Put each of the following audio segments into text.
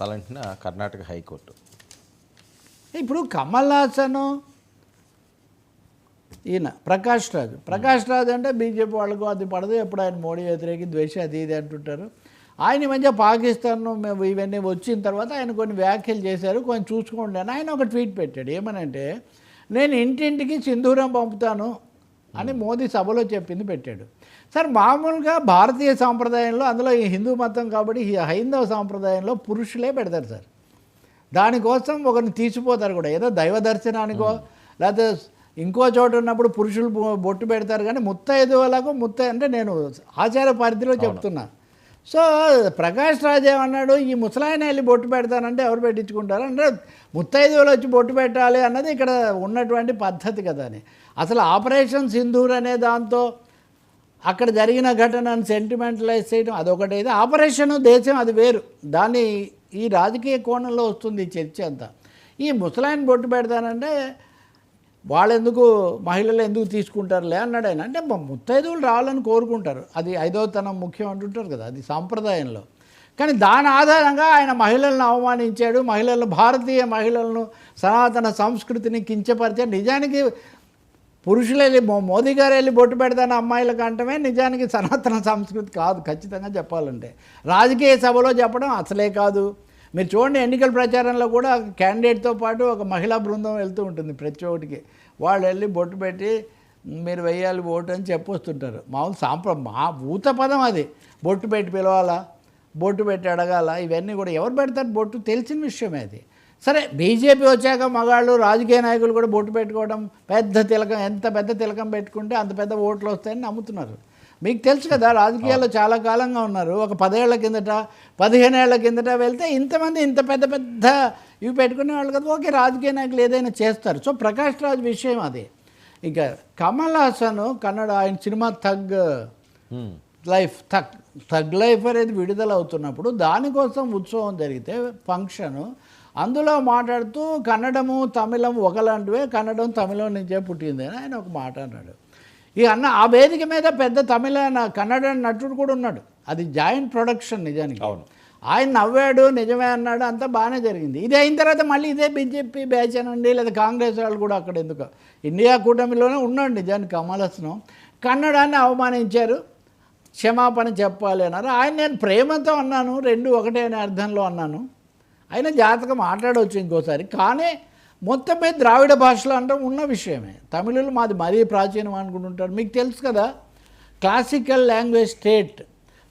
తలంటిన Karnataka high court. ఇప్పుడు కమల్ హాసన్ ఈయన ప్రకాష్ రాజ్. ప్రకాష్ రాజ్ అంటే బీజేపీ వాళ్ళకు అది పడదు. ఎప్పుడు ఆయన మోడీ వ్యతిరేకి ద్వేష అది ఇది అంటుంటారు. ఆయన మధ్య పాకిస్తాన్ మేము ఇవన్నీ వచ్చిన తర్వాత ఆయన కొన్ని వ్యాఖ్యలు చేశారు కొంచెం చూసుకోండి అని ఆయన ఒక ట్వీట్ పెట్టాడు. ఏమనంటే నేను ఇంటింటికి సింధూరం పంపుతాను అని మోదీ సభలో చెప్పింది పెట్టాడు. సార్ మామూలుగా భారతీయ సాంప్రదాయంలో అందులో ఈ హిందూ మతం కాబట్టి హైందవ సాంప్రదాయంలో పురుషులే పెడతారు సార్. దానికోసం ఒకరిని తీసిపోతారు కూడా. ఏదో దైవ దర్శనానికో లేకపోతే ఇంకో చోట ఉన్నప్పుడు పురుషులు బొట్టు పెడతారు కానీ ముత్తైదువులకు ముత్త అంటే నేను ఆచార పరిధిలో చెప్తున్నా. సో ప్రకాష్ రాజ్ ఏమన్నాడు? ఈ ముసలాయన వెళ్ళి బొట్టు పెడతానంటే ఎవరు పెట్టించుకుంటారు? అంటే ముత్తైదువులు వచ్చి బొట్టు పెట్టాలి అన్నది ఇక్కడ ఉన్నటువంటి పద్ధతి కదా అని. అసలు ఆపరేషన్ సింధూర్ అనే దాంతో అక్కడ జరిగిన ఘటనను సెంటిమెంటలైజ్ చేయడం అదొకటి అయితే ఆపరేషన్ దేశం అది వేరు. దాన్ని ఈ రాజకీయ కోణంలో వస్తుంది ఈ చర్చ అంతా. ఈ ముసలాయన బొట్టు పెడతానంటే వాళ్ళెందుకు మహిళలు ఎందుకు తీసుకుంటారులే అన్నాడు ఆయన. అంటే ముత్తైదువులు రావాలని కోరుకుంటారు. అది ఐదవతనం ముఖ్యం అంటుంటారు కదా అది సాంప్రదాయంలో. కానీ దాని ఆధారంగా ఆయన మహిళలను అవమానించాడు. మహిళలను భారతీయ మహిళలను సనాతన సంస్కృతిని కించపరిచాడు. నిజానికి పురుషులు వెళ్ళి మో- మోదీ గారు వెళ్ళి బొట్టు పెడతాను అమ్మాయిలకు అంటమే నిజానికి సనాతన సంస్కృతి కాదు ఖచ్చితంగా చెప్పాలంటే. రాజకీయ సభలో చెప్పడం అసలే కాదు. మీరు చూడండి ఎన్నికల ప్రచారంలో కూడా క్యాండిడేట్తో పాటు ఒక మహిళా బృందం వెళ్తూ ఉంటుంది ప్రతి చోటికి. వాళ్ళు వెళ్ళి బొట్టు పెట్టి మీరు వెయ్యాలి ఓటు అని చెప్పొస్తుంటారు. మామూలు సాంప్ర మా ఊత పదం అది. బొట్టు పెట్టి పిలవాలా? బొట్టు పెట్టి అడగాల? ఇవన్నీ కూడా ఎవరు పెడతారు? బొట్టు తెలిసిన విషయమే అది. సరే బీజేపీ వచ్చాక మగాళ్ళు రాజకీయ నాయకులు కూడా బొట్టు పెట్టుకోవడం పెద్ద తిలకం ఎంత పెద్ద తిలకం పెట్టుకుంటే అంత పెద్ద ఓట్లు వస్తాయని నమ్ముతున్నారు. మీకు తెలుసు కదా రాజకీయాల్లో చాలా కాలంగా ఉన్నారు. ఒక పదేళ్ళ కిందట పదిహేను ఏళ్ళ కిందట వెళ్తే ఇంతమంది ఇంత పెద్ద పెద్ద ఇవి పెట్టుకునే వాళ్ళు కదా ఓకే రాజకీయ నాయకులు ఏదైనా చేస్తారు. సో ప్రకాష్ రాజ్ విషయం అది. ఇక కమల్ హాసన్ కన్నడ ఆయన cinema thug. Life thug thug life అనేది విడుదల అవుతున్నప్పుడు దానికోసం ఉత్సవం జరిగితే ఫంక్షను అందులో మాట్లాడుతూ కన్నడము తమిళం ఒకలాంటివే కన్నడం తమిళం నుంచే పుట్టింది అని ఆయన ఒక మాట అన్నాడు. ఈ అన్న ఆ వేదిక మీద పెద్ద తమిళ కన్నడ నటుడు కూడా ఉన్నాడు. అది జాయింట్ ప్రొడక్షన్ నిజానికి. అవును. ఆయన నవ్వాడు నిజమే అన్నాడు అంతా బాగానే జరిగింది. ఇది అయిన తర్వాత మళ్ళీ ఇదే బీజేపీ బ్యాచ్ అనండి లేదా కాంగ్రెస్ వాళ్ళు కూడా అక్కడ ఎందుకు? ఇండియా కూటమిలోనే ఉన్నాడు నిజానికి కమల్ హాసన్. కన్నడాన్ని అవమానించారు. క్షమాపణ చెప్పాలి అన్నారు. ఆయన నేను ప్రేమతో అన్నాను రెండు ఒకటే అనే అర్థంలో అన్నాను. అయినా జాతకం మాట్లాడవచ్చు ఇంకోసారి. కానీ మొత్తం మీద ద్రావిడ భాషలో అంటే ఉన్న విషయమే. తమిళులు మాది మరీ ప్రాచీనం అనుకుంటుంటారు. మీకు తెలుసు కదా క్లాసికల్ లాంగ్వేజ్ స్టేట్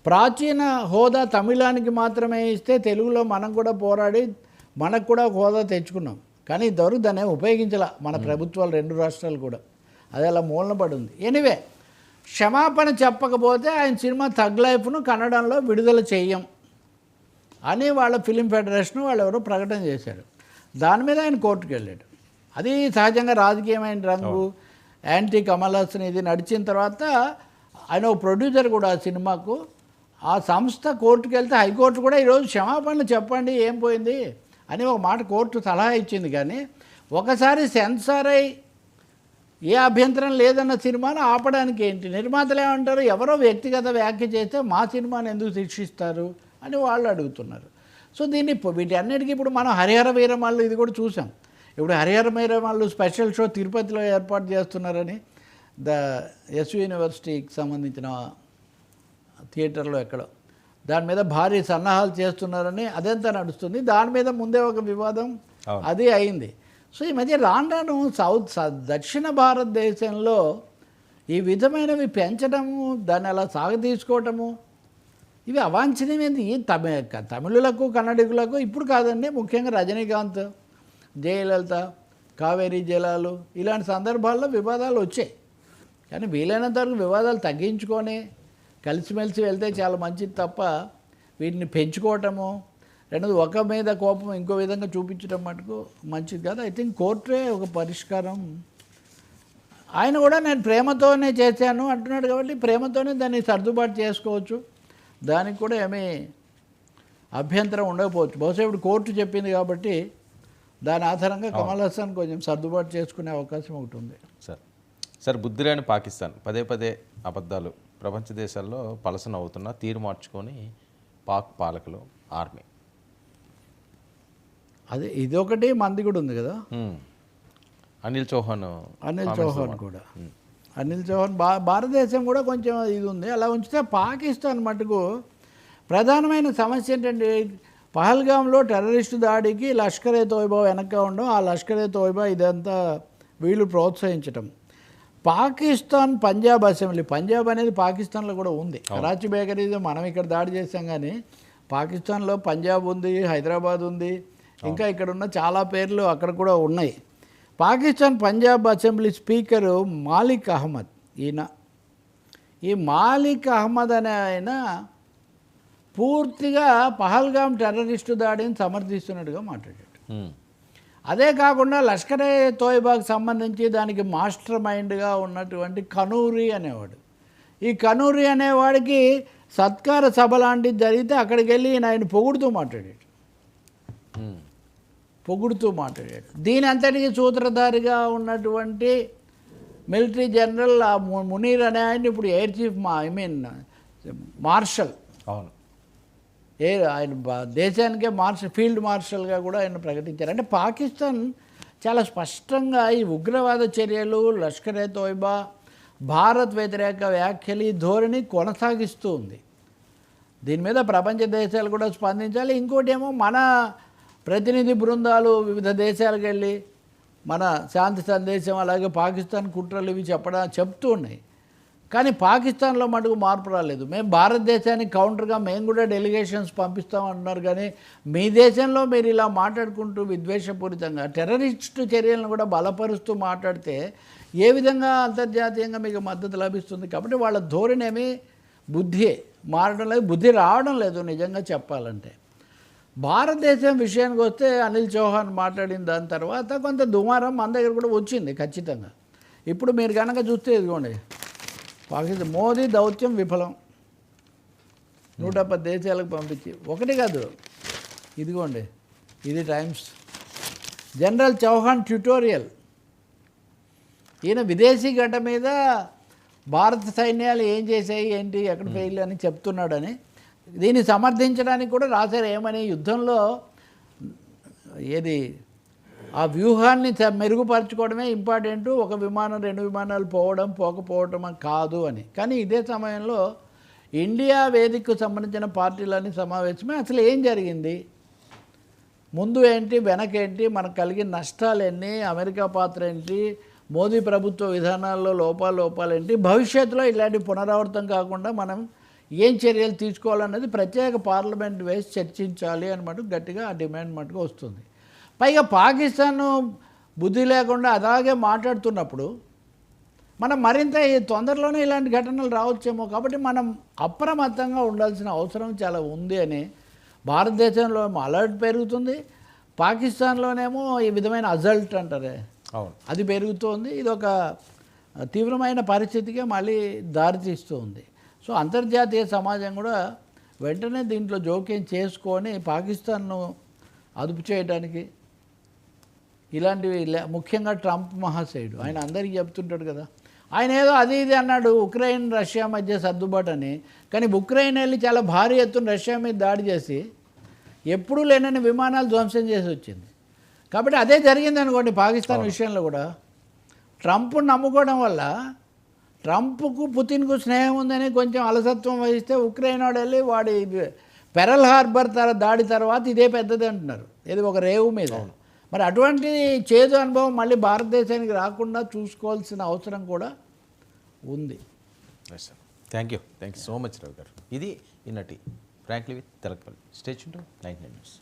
ప్రాచీన హోదా తమిళానికి మాత్రమే ఇస్తే తెలుగులో మనం కూడా పోరాడి మనకు కూడా ఒక హోదా తెచ్చుకున్నాం. కానీ ఇంతవరకు దాన్ని ఉపయోగించాల మన ప్రభుత్వాలు రెండు రాష్ట్రాలు కూడా. అది అలా మూలన పడి ఉంది ఎనివే క్షమాపణ చెప్పకపోతే ఆయన సినిమా థగ్ లైఫ్ను కన్నడంలో విడుదల చెయ్యం అని వాళ్ళ ఫిలిం ఫెడరేషన్ వాళ్ళు ఎవరో ప్రకటన చేశారు. దాని మీద ఆయన కోర్టుకు వెళ్ళాడు. అది సహజంగా రాజకీయమైన రంగు. యాంటీ కమల్ హాసన్ ఇది నడిచిన తర్వాత ఆయన ఒక ప్రొడ్యూసర్ కూడా ఆ సినిమాకు. ఆ సంస్థ కోర్టుకు వెళ్తే హైకోర్టు కూడా ఈరోజు క్షమాపణలు చెప్పండి ఏం పోయింది అని ఒక మాట కోర్టు సలహా ఇచ్చింది కానీ ఒకసారి సెన్సార్ అయి ఏ అభ్యంతరం లేదన్న సినిమాను ఆపడానికి ఏంటి? నిర్మాతలు ఏమంటారు? ఎవరో వ్యక్తిగత వ్యాఖ్య చేస్తే మా సినిమాని ఎందుకు శిక్షిస్తారు? అని వాళ్ళు అడుగుతున్నారు. సో దీన్ని వీటన్నిటికీ ఇప్పుడు మనం హరిహర వీరమాళ్ళు ఇది కూడా చూసాం. ఇప్పుడు హరిహర వీరమాళ్ళు స్పెషల్ షో తిరుపతిలో ఏర్పాటు చేస్తున్నారని ద ఎస్ యూనివర్సిటీకి సంబంధించిన థియేటర్లో ఎక్కడో. దాని మీద భారీ సన్నాహాలు చేస్తున్నారని అదంతా నడుస్తుంది. దాని మీద ముందే ఒక వివాదం. అది అయింది. సో ఈ మధ్య రాను రాను సౌత్ దక్షిణ భారతదేశంలో ఈ విధమైనవి పెంచడము దాన్ని అలా సాగతీసుకోవటము ఇవి అవాంఛనీయమైనది తమి తమిళులకు కన్నడికులకు ఇప్పుడు కాదండి ముఖ్యంగా రజనీకాంత్ జయలలిత కావేరీ జలాలు ఇలాంటి సందర్భాల్లో వివాదాలు వచ్చాయి. కానీ వీలైనంత వరకు వివాదాలు తగ్గించుకొని కలిసిమెలిసి వెళ్తే చాలా మంచిది తప్ప వీటిని పెంచుకోవటము రెండోది ఒక మీద కోపం ఇంకో విధంగా చూపించడం మటుకు మంచిది కాదు. ఐ థింక్ కోర్టే ఒక పరిష్కారం. ఆయన కూడా నేను ప్రేమతోనే చేశాను అంటున్నాడు కాబట్టి ప్రేమతోనే దాన్ని సర్దుబాటు చేసుకోవచ్చు. దానికి కూడా ఏమీ అభ్యంతరం ఉండకపోవచ్చు. బహుశా ఇప్పుడు కోర్టు చెప్పింది కాబట్టి దాని ఆధారంగా కమల్ హాసన్ కొంచెం సర్దుబాటు చేసుకునే అవకాశం ఒకటి ఉంది. సార్ సార్ బుద్ధిరాని పాకిస్తాన్ పదే పదే అబద్ధాలు ప్రపంచ దేశాల్లో పలసన అవుతున్న తీరు మార్చుకొని పాక్ పాలకులు ఆర్మీ. అదే ఇదొకటి మంది కూడా ఉంది కదా. అనిల్ చౌహాన్ అనిల్ చౌహాన్ కూడా. అనిల్ చౌహాన్ భా భారతదేశం కూడా కొంచెం ఇది ఉంది అలా ఉంచితే పాకిస్తాన్ మటుకు ప్రధానమైన సమస్య ఏంటంటే పహల్గాంలో టెర్రరిస్టు దాడికి లష్కర్ ఏ తోయిబా వెనక ఉండడం ఆ లష్కర్ ఏ తోయిబా ఇదంతా వీళ్ళు ప్రోత్సహించటం. పాకిస్తాన్ పంజాబ్ అసెంబ్లీ పంజాబ్ అనేది పాకిస్తాన్లో కూడా ఉంది. కరాచీ బేకరీస్ మనం ఇక్కడ దాడి చేసాం కానీ పాకిస్తాన్లో పంజాబ్ ఉంది హైదరాబాద్ ఉంది ఇంకా ఇక్కడ ఉన్న చాలా పేర్లు అక్కడ కూడా ఉన్నాయి. పాకిస్తాన్ పంజాబ్ అసెంబ్లీ స్పీకరు మాలిక్ అహ్మద్ ఈయన ఈ మాలిక్ అహ్మద్ అనే ఆయన పూర్తిగా పహల్గాం టెర్రరిస్టు దాడిని సమర్థిస్తున్నట్టుగా మాట్లాడాడు. అదే కాకుండా లష్కరే తోయిబాకి సంబంధించి దానికి మాస్టర్ మైండ్గా ఉన్నటువంటి కనూరి అనేవాడు ఈ కనూరి అనేవాడికి సత్కార సభ లాంటిది జరిగితే అక్కడికి వెళ్ళి ఈయన ఆయన పొగుడుతూ మాట్లాడాడు. పొగుడుతూ మాట్లాడాడు. దీని అంతటికి సూత్రధారిగా ఉన్నటువంటి మిలిటరీ జనరల్ ఆ మునీర్ అనే ఆయన ఇప్పుడు ఎయిర్ చీఫ్ మా ఐ మీన్ మార్షల్. అవును. ఏ ఆయన దేశానికే మార్షల్ ఫీల్డ్ మార్షల్గా కూడా ఆయన ప్రకటించారు. అంటే పాకిస్తాన్ చాలా స్పష్టంగా ఈ ఉగ్రవాద చర్యలు లష్కర్ ఏ తోయిబా భారత్ వ్యతిరేక వ్యాఖ్యలు ధోరణి కొనసాగిస్తూ ఉంది. దీని మీద ప్రపంచ దేశాలు కూడా స్పందించాలి. ఇంకోటి ఏమో మన ప్రతినిధి బృందాలు వివిధ దేశాలకు వెళ్ళి మన శాంతి సందేశం అలాగే పాకిస్తాన్ కుట్రలు ఇవి చెప్పడం చెప్తూ ఉన్నాయి. కానీ పాకిస్తాన్లో మటుకు మార్పు రాలేదు. మేము భారతదేశానికి కౌంటర్గా మేము కూడా డెలిగేషన్స్ పంపిస్తాం అంటున్నారు. కానీ మీ దేశంలో మీరు ఇలా మాట్లాడుకుంటూ విద్వేషపూరితంగా టెర్రరిస్టు చర్యలను కూడా బలపరుస్తూ మాట్లాడితే ఏ విధంగా అంతర్జాతీయంగా మీకు మద్దతు లభిస్తుంది? కాబట్టి వాళ్ళ ధోరణి బుద్ధి మారడం లేదు. బుద్ధి రావడం లేదు నిజంగా చెప్పాలంటే. భారతదేశం విషయానికి వస్తే అనిల్ చౌహాన్ మాట్లాడిన దాని తర్వాత కొంత దుమారం మన దగ్గర కూడా వచ్చింది ఖచ్చితంగా. ఇప్పుడు మీరు కనుక చూస్తే ఇదిగోండి. పాకిస్తాన్ మోదీ దౌత్యం విఫలం. నూట పది దేశాలకు పంపించి. ఒకటి కాదు. ఇదిగోండి. ఇది టైమ్స్. General Chauhan tutorial. ఈయన విదేశీ గడ్డ మీద భారత సైన్యాలు ఏం చేశాయి ఏంటి ఎక్కడ ఫెయిల్ అని చెప్తున్నాడని దీన్ని సమర్థించడానికి కూడా రాశారు. ఏమని? యుద్ధంలో ఏది? ఆ వ్యూహాన్ని మెరుగుపరచుకోవడమే ఇంపార్టెంట్. ఒక విమానం రెండు విమానాలు పోవడం పోకపోవడం కాదు అని. కానీ ఇదే సమయంలో ఇండియా వేదికకు సంబంధించిన పార్టీలన్నీ సమావేశమే అసలు ఏం జరిగింది? ముందు ఏంటి వెనకేంటి మనకు కలిగిన నష్టాలన్నీ అమెరికా పాత్ర ఏంటి మోదీ ప్రభుత్వ విధానాల్లో లోపాలు లోపాలు ఏంటి భవిష్యత్తులో ఇలాంటి పునరావృతం కాకుండా మనం ఏం చర్యలు తీసుకోవాలన్నది ప్రత్యేక పార్లమెంట్ వేసి చర్చించాలి అని మటుకు గట్టిగా ఆ డిమాండ్ మటుకు వస్తుంది. పైగా పాకిస్తాన్ బుద్ధి లేకుండా అలాగే మాట్లాడుతున్నప్పుడు మనం మరింత ఈ తొందరలోనే ఇలాంటి ఘటనలు రావచ్చేమో కాబట్టి మనం అప్రమత్తంగా ఉండాల్సిన అవసరం చాలా ఉంది అని భారతదేశంలో ఏమో అలర్ట్ పెరుగుతుంది. పాకిస్తాన్లోనేమో ఈ విధమైన అజల్ట్ అంటారే అది పెరుగుతోంది. ఇది ఒక తీవ్రమైన పరిస్థితికి మళ్ళీ దారితీస్తూ ఉంది సో అంతర్జాతీయ సమాజం కూడా వెంటనే దీంట్లో జోక్యం చేసుకొని పాకిస్తాన్ను అదుపు చేయడానికి ఇలాంటివి ముఖ్యంగా ట్రంప్ మహాశయుడు. ఆయన అందరికీ చెప్తుంటాడు కదా. ఆయన ఏదో అది ఇది అన్నాడు ఉక్రెయిన్ రష్యా మధ్య సర్దుబాటు అని. కానీ ఉక్రెయిన్ వెళ్ళి చాలా భారీ ఎత్తున రష్యా మీద దాడి చేసి ఎప్పుడూ లేనని విమానాలు ధ్వంసం చేసి వచ్చింది. కాబట్టి అదే జరిగింది అనుకోండి పాకిస్తాన్ విషయంలో కూడా. ట్రంప్ నమ్ముకోవడం వల్ల ట్రంప్కు పుతిన్కు స్నేహం ఉందని కొంచెం అలసత్వం వహిస్తే ఉక్రెయిన్ వాడు వెళ్ళి వాడి పెరల్ హార్బర్ తర దాడి తర్వాత ఇదే పెద్దది అంటున్నారు. ఇది ఒక రేవు మీద. మరి అటువంటి చేదు అనుభవం మళ్ళీ భారతదేశానికి రాకుండా చూసుకోవాల్సిన అవసరం కూడా ఉంది. Sir thank you thank you so much Ravi garu. ఇది ఈనాటి ఫ్రాంక్లీ విత్ తెలకపల్లి స్టేచ్యూన్ టు నైన్ న్యూస్